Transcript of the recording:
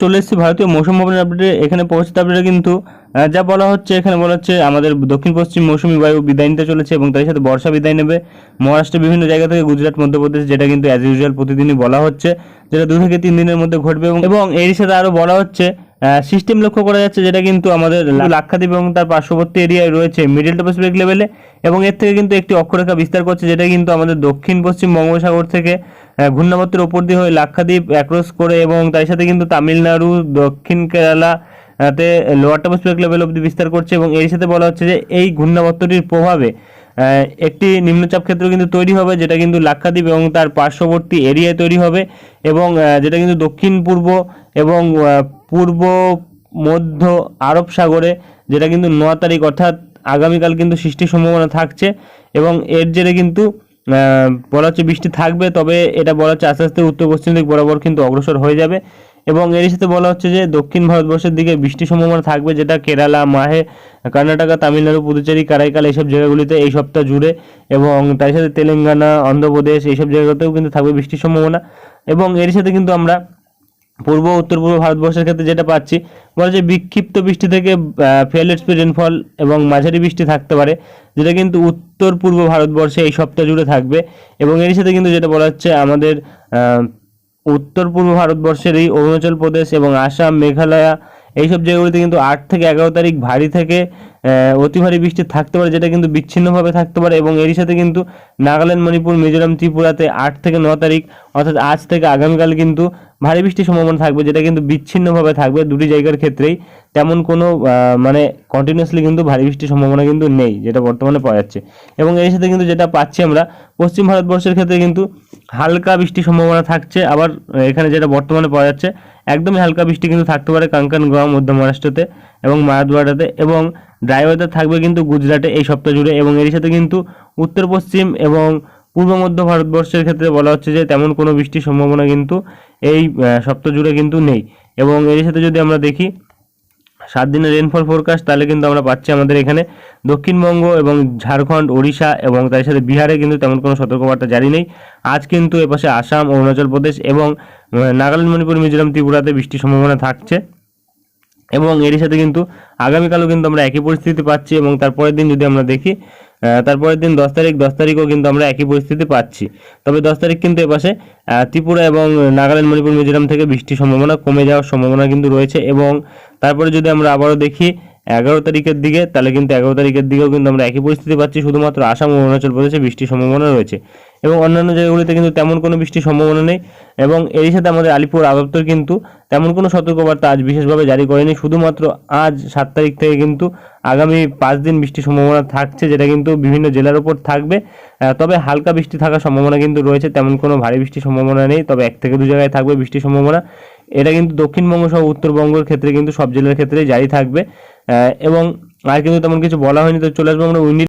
চলে এসেছি ভারতীয় মৌসুম ভবনের আপডেটে এখানে পৌঁছতে আপডেটে কিন্তু যা বলা হচ্ছে, এখানে বলা হচ্ছে, আমাদের দক্ষিণ পশ্চিম মৌসুমী বায়ু বিদায় নিতে চলেছে এবং তার সাথে বর্ষা বিদায় নেবে। মহারাষ্ট্রের বিভিন্ন জায়গা থেকে গুজরাট, মধ্যপ্রদেশ, যেটা কিন্তু অ্যাজ ইউজুয়াল প্রতিদিনই বলা হচ্ছে, যেটা দু থেকে তিন দিনের মধ্যে ঘটবে এবং- এর সাথে আরও বলা হচ্ছে সিস্টেম লক্ষ্য করা যাচ্ছে যেটা কিন্তু আমাদের লাক্ষাদ্বীপ এবং তার পার্শ্ববর্তী এরিয়ায় রয়েছে মিডল টপোস্ফিরিক লেভেলে এবং এর থেকে কিন্তু একটি অক্ষরেখা বিস্তার করছে, যেটা কিন্তু আমাদের দক্ষিণ পশ্চিম বঙ্গোপসাগর থেকে ঘূর্ণাবর্তের ওপর দিয়ে হয়ে লাক্ষাদ্বীপ অ্যাক্রস করে এবং তার সাথে কিন্তু তামিলনাড়ু, দক্ষিণ কেরালা তে লোয়ার টপোস্ফিরিক লেভেল অব্দি বিস্তার করছে এবং এর সাথে বলা হচ্ছে যে এই ঘূর্ণাবর্তটির প্রভাবে একটি নিম্নচাপ ক্ষেত্র কিন্তু তৈরি হবে যেটা কিন্তু লাক্ষাদ্বীপ এবং তার পার্শ্ববর্তী এরিয়ায় তৈরি হবে এবং যেটা কিন্তু দক্ষিণ পূর্ব এবং পূর্ব মধ্য আরব সাগরে যেটা কিন্তু ন তারিখ অর্থাৎ আগামীকাল কিন্তু সৃষ্টির সম্ভাবনা থাকছে এবং এর জেরে কিন্তু বলা হচ্ছে বৃষ্টি থাকবে, তবে এটা বলা হচ্ছে আস্তে আস্তে উত্তর পশ্চিম দিক বরাবর কিন্তু অগ্রসর হয়ে যাবে। এবং এর সাথে বলা হচ্ছে যে দক্ষিণ ভারতবর্ষের দিকে বৃষ্টির সম্ভাবনা থাকবে, যেটা কেরালা, মাহে, কর্ণাটকা, তামিলনাড়ু, পুদুচেরি, কারাইকাল এইসব জায়গাগুলিতে এই সপ্তাহ জুড়ে। এবং তার সাথে তেলেঙ্গানা, অন্ধ্রপ্রদেশ এইসব জায়গাতেও কিন্তু থাকবে বৃষ্টির সম্ভাবনা। এবং এর সাথে কিন্তু আমরা পূর্ব উত্তর পূর্ব ভারতবর্ষের ক্ষেত্রে যেটা পাচ্ছি, বলা যায় বিক্ষিপ্ত বৃষ্টি থেকে ফেয়ারলেট স্পিড রেনফল এবং মাঝারি বৃষ্টি থাকতে পারে, যেটা কিন্তু উত্তর পূর্ব ভারতবর্ষে এই সপ্তাহ জুড়ে থাকবে এবং এর সাথে কিন্তু যেটা বলা হচ্ছে আমাদের উত্তর পূর্ব ভারতবর্ষের এই অরুণাচল প্রদেশ এবং আসাম, মেঘালয়া, এইসব জায়গাগুলিতে কিন্তু আট থেকে এগারো তারিখ ভারী থেকে অতি ভারী বৃষ্টি থাকতে পারে, যেটা কিন্তু বিচ্ছিন্নভাবে থাকতে পারে এবং এরই সাথে কিন্তু নাগাল্যান্ড, মণিপুর, মিজোরাম, ত্রিপুরাতে আট থেকে ন তারিখ, অর্থাৎ আজ থেকে আগামীকাল কিন্তু ভারী বৃষ্টির সম্ভাবনা থাকবে, যেটা কিন্তু বিচ্ছিন্নভাবে থাকবে দুটি জায়গার ক্ষেত্রেই। তেমন কোনো মানে কন্টিনিউয়াসলি কিন্তু ভারী বৃষ্টির সম্ভাবনা কিন্তু নেই, যেটা বর্তমানে পাওয়া যাচ্ছে। এবং এর সাথে কিন্তু যেটা পাচ্ছি আমরা, পশ্চিম ভারতবর্ষের ক্ষেত্রে কিন্তু হালকা বৃষ্টির সম্ভাবনা থাকছে। আবার এখানে যেটা বর্তমানে পাওয়া যাচ্ছে, একদমই হালকা বৃষ্টি কিন্তু থাকতে পারে কাঙ্কানগড় মধ্য মহারাষ্ট্রতে এবং মারাদওয়াড়াতে এবং ড্রাই ওয়েদার থাকবে কিন্তু গুজরাটে এই সপ্তাহ জুড়ে এবং এর সাথে কিন্তু উত্তর পশ্চিম এবং পূর্ব মধ্য ভারতবর্ষের ক্ষেত্রে বলা হচ্ছে যে তেমন কোনো বৃষ্টির সম্ভাবনা কিন্তু এই সপ্তাহ জুড়ে কিন্তু নেই। এবং এর সাথে যদি আমরা দেখি, সাত দিনের রেনফল ফোরকাস্ট তাহলে কিন্তু আমরা পাচ্ছি আমাদের এখানে দক্ষিণবঙ্গ এবং ঝাড়খণ্ড, ওড়িশা এবং তার সাথে বিহারে কিন্তু তেমন কোনো সতর্কবার্তা জারি নেই। আজ কিন্তু এপাশে আসাম, অরুণাচল প্রদেশ এবং নাগাল্যান্ড, মণিপুর, মিজোরাম, ত্রিপুরাতে বৃষ্টির সম্ভাবনা থাকছে। এবং এরই সাথে কিন্তু আগামীকালও কিন্তু আমরা একই পরিস্থিতি পাচ্ছি এবং তারপরের দিন যদি আমরা দেখি তারপরের দিন দশ তারিখ, দশ তারিখও কিন্তু আমরা একই পরিস্থিতি পাচ্ছি। তবে দশ তারিখ কিন্তু এপাশে ত্রিপুরা এবং নাগাল্যান্ড, মণিপুর, মিজোরাম থেকে বৃষ্টির সম্ভাবনা কমে যাওয়ার সম্ভাবনা কিন্তু রয়েছে এবং তারপরে যদি আমরা আবারও দেখি, এগারো তারিখের দিকে, তাহলে কিন্তু এগারো তারিখের দিকেও কিন্তু আমরা একই পরিস্থিতি পাচ্ছি। শুধুমাত্র আসাম ও অরুণাচল প্রদেশে বৃষ্টির সম্ভাবনা রয়েছে। এবং অন্যান্য জায়গাগুলিতে কিন্তু তেমন কোনো বৃষ্টির সম্ভাবনা নেই। এবং এরই সাথে আমাদের আলিপুর আদপ্তর কিন্তু তেমন কোনো সতর্কবার্তা আজ বিশেষভাবে জারি করেনি। শুধুমাত্র আজ সাত তারিখ থেকে কিন্তু আগামী পাঁচ দিন বৃষ্টির সম্ভাবনা থাকছে, যেটা কিন্তু বিভিন্ন জেলার উপর থাকবে। তবে হালকা বৃষ্টি থাকার সম্ভাবনা কিন্তু রয়েছে। তেমন কোনো ভারী বৃষ্টির সম্ভাবনা নেই, তবে এক থেকে দু জায়গায় থাকবে বৃষ্টির সম্ভাবনা। এটা কিন্তু দক্ষিণবঙ্গ সহ উত্তরবঙ্গের ক্ষেত্রে কিন্তু সব জেলার ক্ষেত্রেই জারি থাকবে। এবং আর কিন্তু তেমন কিছু বলা হয়নি, তো চলে আসব আমরা উইন্ডি